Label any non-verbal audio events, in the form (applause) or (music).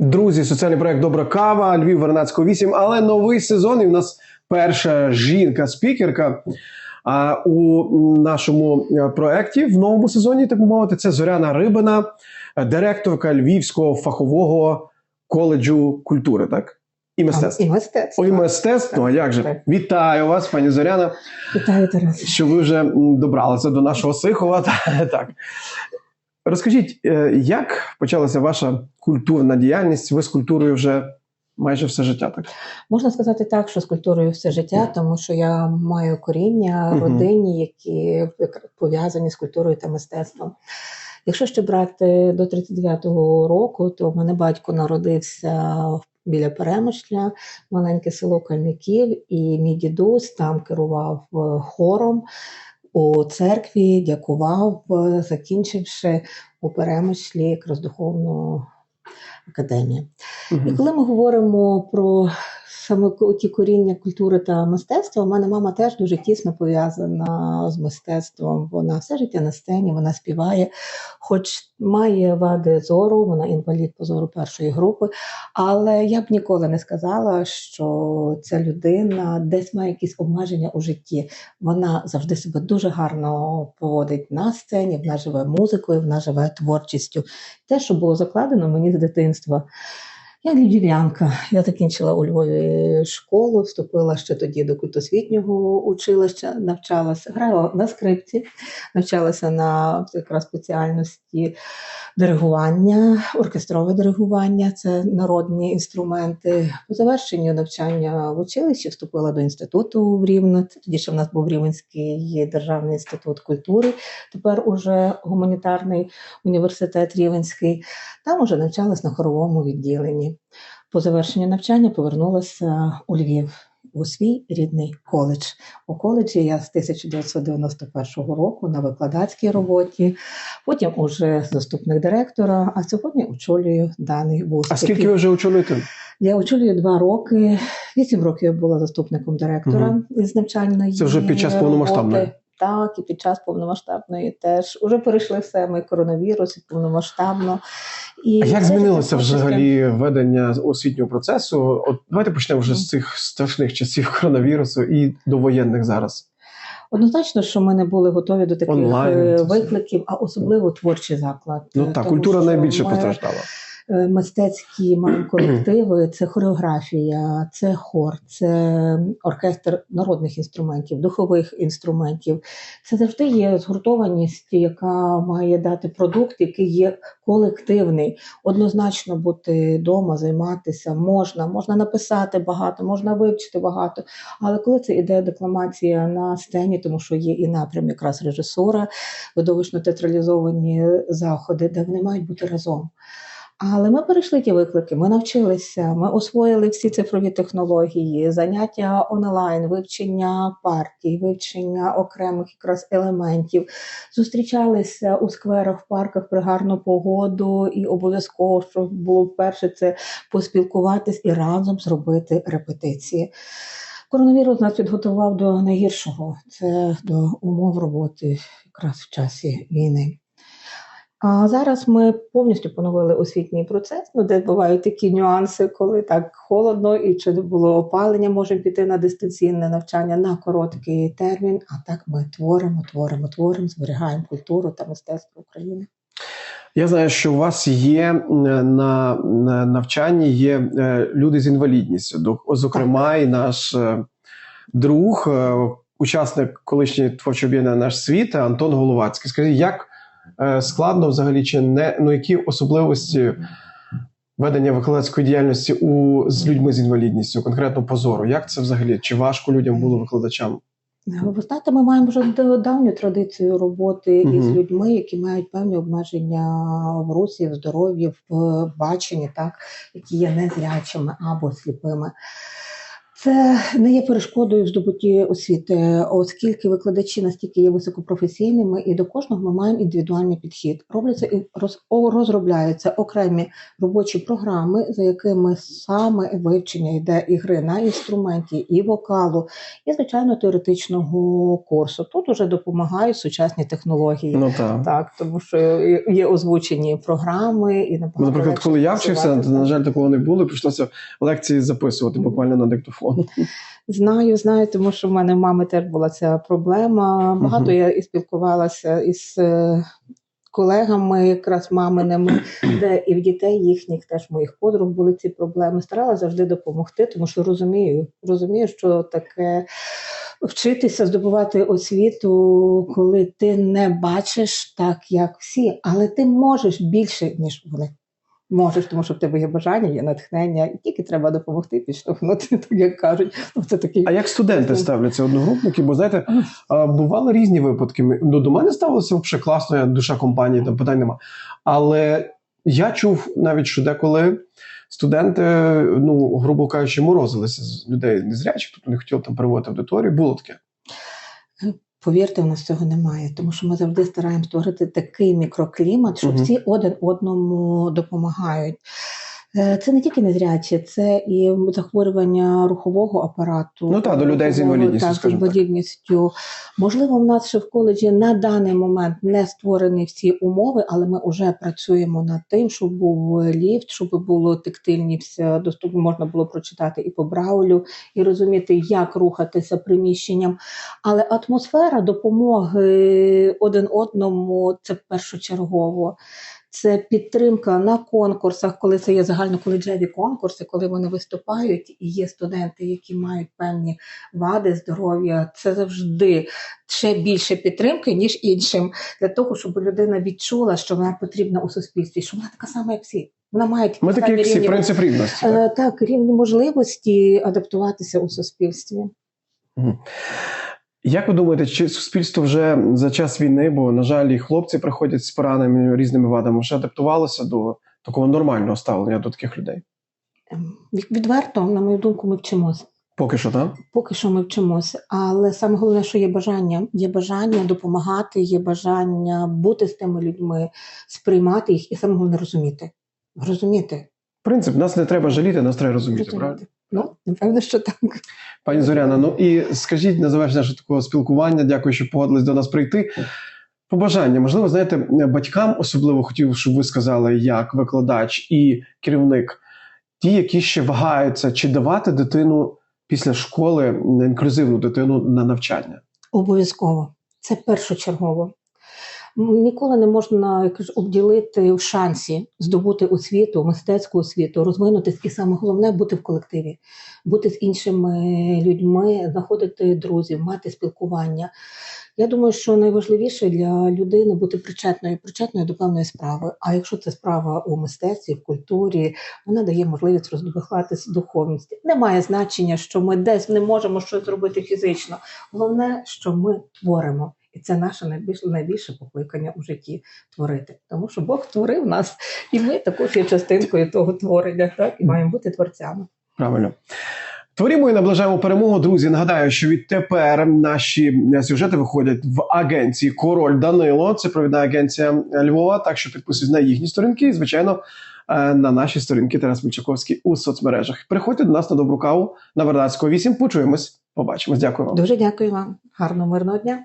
Друзі, соціальний проект Добра кава, Львів Вернацького 8, але новий сезон. І в нас перша жінка-спікерка. А у нашому е, проекті в новому сезоні, так би мовити, це Зоряна Рибина, директорка Львівського фахового коледжу культури, так? І мистецтва. І мистецтво. Ой, мистецтво, а як же? Вітаю вас, пані Зоряна, Вітаю, Тарас. що ви вже добралися до нашого Сихова. (laughs) так. Розкажіть, е, як почалася ваша культурна діяльність? Ви з культурою вже майже все життя, так? Можна сказати так, що з культурою все життя, тому що я маю коріння в родині, які пов'язані з культурою та мистецтвом. Якщо ще брати до 39-го року, то в мене батько народився біля Перемишля, маленьке село Кальників, і мій дідусь там керував е, хором у церкві, дякував, е, закінчивши у Перемишлі якраз духовну академію. І коли ми говоримо про саме ті коріння культури та мистецтва, у мене мама теж дуже тісно пов'язана з мистецтвом. Вона все життя на сцені, вона співає, хоч має вади зору, вона інвалід по зору першої групи. Але я б ніколи не сказала, що ця людина десь має якісь обмеження у житті. Вона завжди себе дуже гарно поводить на сцені, вона живе музикою, вона живе творчістю. Те, що було закладено мені з дитинства. Я львів'янка. Я закінчила у Львові школу, вступила ще тоді до культосвітнього училища, навчалася, грала на скрипці, навчалася на якраз спеціальності диригування, оркестрове диригування це народні інструменти. По завершенню навчання в училищі вступила до інституту в Рівно. Це тоді ще в нас був Рівненський державний інститут культури, тепер уже гуманітарний університет Рівенський. Там уже навчалась на хоровому відділенні. По завершенню навчання повернулася у Львів у свій рідний коледж. У коледжі я з 1991 року на викладацькій роботі, потім уже заступник директора, а сьогодні очолюю даний вуз. А скільки ви вже очолюєте? Я очолюю два роки. Вісім років я була заступником директора Мгм. із навчальної Це вже під час повномасштабної? Так, і під час повномасштабної теж уже перейшли все. Ми коронавірус і повномасштабно. І А як змінилося взагалі ведення освітнього процесу? От давайте почнемо вже з цих страшних часів коронавірусу і довоєнних зараз. Однозначно, що ми не були готові до таких Онлайн, е, все. викликів, а особливо творчий заклад. Ну Е, так, тому культура найбільше ми, постраждала. Е, Мистецькі маємо (clears throat) колективи, це хореографія, це хор, це оркестр народних інструментів, духових інструментів. Це завжди є згуртованість, яка має дати продукт, який є колективний. Однозначно бути вдома, займатися можна, можна написати багато, можна вивчити багато. Але коли це іде декламація на сцені, тому що є і напрям якраз режисура, видовищно театралізовані заходи, де вони мають бути разом. Але ми перейшли ті виклики, ми навчилися, ми освоїли всі цифрові технології, заняття онлайн, вивчення партій, вивчення окремих якраз елементів. Зустрічалися у скверах, в парках при гарну погоду, і обов'язково, що було вперше, це поспілкуватись і разом зробити репетиції. Коронавірус нас підготував до найгіршого це до умов роботи якраз в часі війни. А зараз ми повністю поновили освітній процес, ну, де бувають такі нюанси, коли так холодно і чи було опалення, можемо піти на дистанційне навчання на короткий термін. А так ми творимо, творимо, творимо, зберігаємо культуру та мистецтво України. Я знаю, що у вас є е, на, на навчанні є е, люди з інвалідністю. Зокрема, і наш е, друг, учасник колишньої творчого об'єднання наш світ Антон Головацький. Скажіть, як складно взагалі чи не ну які особливості ведення викладацької діяльності у з людьми з інвалідністю, конкретно позору? Як це взагалі? Чи важко людям було викладачам? Ви знаєте, ми маємо вже давню традицію роботи із людьми, які мають певні обмеження в русі, в здоров'ї, в е, баченні, так, які є незрячими або сліпими. Це не є перешкодою в здобутті освіти, оскільки викладачі настільки є високопрофесійними, і до кожного ми маємо індивідуальний підхід. Робляться і роз, розробляються окремі робочі програми, за якими саме вивчення йде і гри на інструменті, і вокалу, і звичайно теоретичного курсу. Тут уже допомагають сучасні технології. Ну так. Так, тому що є озвучені програми і Наприклад, коли я вчився, на жаль, такого не було. Прийшлося лекції записувати буквально на диктофон. Знаю, знаю, тому що в мене в мами теж була ця проблема. Багато я і спілкувалася із е, колегами, якраз маминими, де і в дітей їхніх, теж моїх подруг були ці проблеми. Старалася завжди допомогти, тому що розумію, розумію, що таке. Вчитися здобувати освіту, коли ти не бачиш так, як всі, але ти можеш більше, ніж вони. Можеш, тому що в тебе є бажання, є натхнення, і тільки треба допомогти підштовхнути, (laughs) так як кажуть. Ну, це такий А як студенти ставляться одногрупники? Бо знаєте, бували різні випадки. Ну, до мене ставилося взагалі класно, я душа компанії, там питань нема. Але я чув навіть, що деколи студенти, ну, грубо кажучи, морозилися з людей незрячих, тобто не хотіли там переводити аудиторію. Було таке. Повірте, у нас цього немає, тому що ми завжди стараємося створити такий мікроклімат, що всі один одному допомагають. Е, Це не тільки незрячі, це і захворювання рухового апарату. Ну так, до людей з інвалідністю, так, з інвалідністю. Можливо, в нас ще в коледжі на даний момент не створені всі умови, але ми вже працюємо над тим, щоб був ліфт, щоб було тактильність, е, доступно можна було прочитати і по браулю, і розуміти, як рухатися приміщенням. Але атмосфера допомоги один одному це першочергово. Це підтримка на конкурсах, коли це є загальноколеджеві конкурси, коли вони виступають, і є студенти, які мають певні вади здоров'я. Це завжди ще більше підтримки, ніж іншим, для того, щоб людина відчула, що вона потрібна у суспільстві, що вона така сама, як всі. Вона має Ми такі, як всі, рівні принцип рівності. так. Е, Так, рівні можливості адаптуватися у суспільстві. Мгм. Як ви думаєте, чи суспільство вже за час війни, бо, на жаль, і хлопці приходять з пораненими різними вадами, вже адаптувалося до такого нормального ставлення до таких людей? Ем, Відверто, на мою думку, ми вчимося. Поки що, так? Поки що ми вчимося. Але саме головне, що є бажання. Є бажання допомагати, є бажання бути з тими людьми, сприймати їх і саме головне розуміти. Розуміти. Принцип, нас не треба жаліти, нас треба розуміти, правильно? Ну, напевно, що так. Пані Зоряна, ну і скажіть на завершення такого спілкування, дякую, що погодились до нас прийти. Побажання, можливо, знаєте, батькам особливо хотів, щоб ви сказали, як викладач і керівник, ті, які ще вагаються, чи давати дитину після школи інклюзивну дитину на навчання. Обов'язково. Це першочергово. Ніколи не можна як кажу, обділити в шансі здобути освіту, мистецьку освіту, розвинутись, і саме головне бути в колективі, бути з іншими людьми, знаходити друзів, мати спілкування. Я думаю, що найважливіше для людини бути причетною, причетною до певної справи. А якщо це справа у мистецтві, в культурі, вона дає можливість розвиватися духовності. Немає значення, що ми десь не можемо щось зробити фізично. Головне, що ми творимо. І це наше найбільше найбільше покликання у житті творити. Тому що Бог творив нас, і ми також є частинкою того творення, так і маємо бути творцями. Правильно. Творімо і наближаємо перемогу. Друзі, нагадаю, що відтепер наші сюжети виходять в агенції Король Данило. Це провідна агенція Львова. Так що підписуйтесь на їхні сторінки і, звичайно, е, на наші сторінки Тарас Мельчаковський у соцмережах. Приходьте до нас на добру каву на Вернадського 8. Почуємось, побачимось. Дякую вам. Дуже дякую вам. Гарного мирного дня.